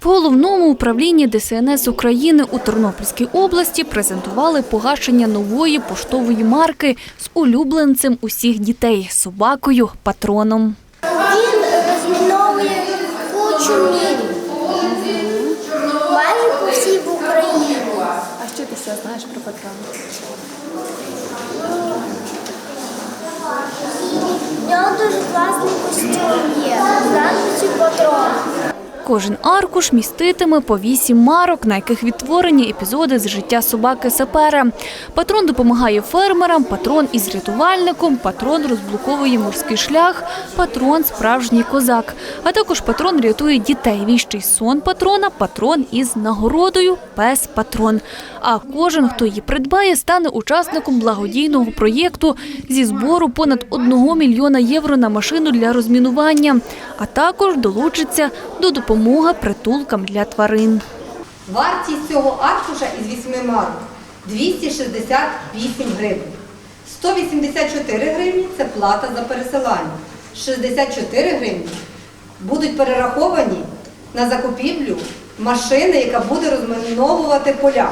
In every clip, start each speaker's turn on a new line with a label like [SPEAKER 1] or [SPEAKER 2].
[SPEAKER 1] В головному управлінні ДСНС України у Тернопільській області презентували погашення нової поштової марки з улюбленцем усіх дітей собакою патроном.
[SPEAKER 2] Він розміновує кучу. Майже по всій в Україні.
[SPEAKER 1] А що ти ще знаєш про патрон?
[SPEAKER 2] В нього дуже класний костюм є.
[SPEAKER 1] Кожен аркуш міститиме по вісім марок, на яких відтворені епізоди з життя собаки сапера. Патрон допомагає фермерам, патрон із рятувальником, патрон розблоковує морський шлях, патрон справжній козак. А також патрон рятує дітей. Віщий сон патрона, патрон із нагородою, пес патрон. А кожен, хто її придбає, стане учасником благодійного проєкту зі збору понад 1 мільйона євро на машину для розмінування, а також долучиться до допомоги притулкам для тварин.
[SPEAKER 3] Вартість цього аркуша із 8 марок 268 гривень. 184 гривні це плата за пересилання. 64 гривні будуть перераховані на закупівлю машини, яка буде розміновувати поля.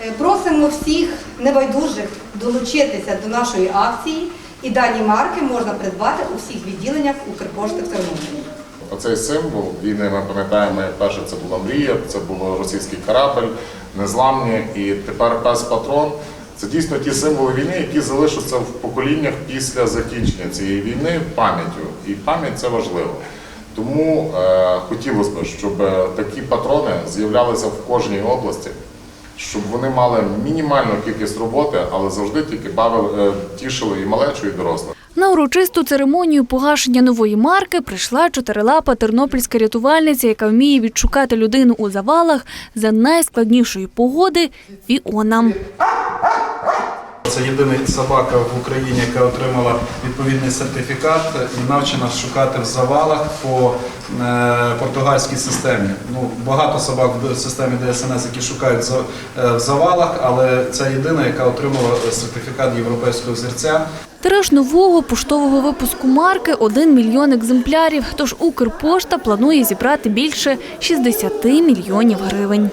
[SPEAKER 3] Е, Просимо всіх небайдужих долучитися до нашої акції і дані марки можна придбати у всіх відділеннях Укрпошти в Тернополі.
[SPEAKER 4] Оцей символ війни ми пам'ятаємо, як перше це була мрія, це був російський корабль, незламні, і тепер пес патрон. Це дійсно ті символи війни, які залишаться в поколіннях після закінчення цієї війни пам'яттю. І пам'ять це важливо. Тому е, хотілося б, щоб такі патрони з'являлися в кожній області, щоб вони мали мінімальну кількість роботи, але завжди тільки бавили, е, тішили і малечу, і дорослих.
[SPEAKER 1] На урочисту церемонію погашення нової марки прийшла чотирилапа тернопільська рятувальниця, яка вміє відшукати людину у завалах за найскладнішої погоди Віона.
[SPEAKER 5] Це єдина собака в Україні, яка отримала відповідний сертифікат і навчена шукати в завалах по е, португальській системі. Ну, багато собак в системі ДСНС, які шукають е, в завалах, але це єдина, яка отримала сертифікат європейського зірця.
[SPEAKER 1] Тираж нового поштового випуску марки – 1 мільйон екземплярів, тож Укрпошта планує зібрати більше 60 мільйонів гривень.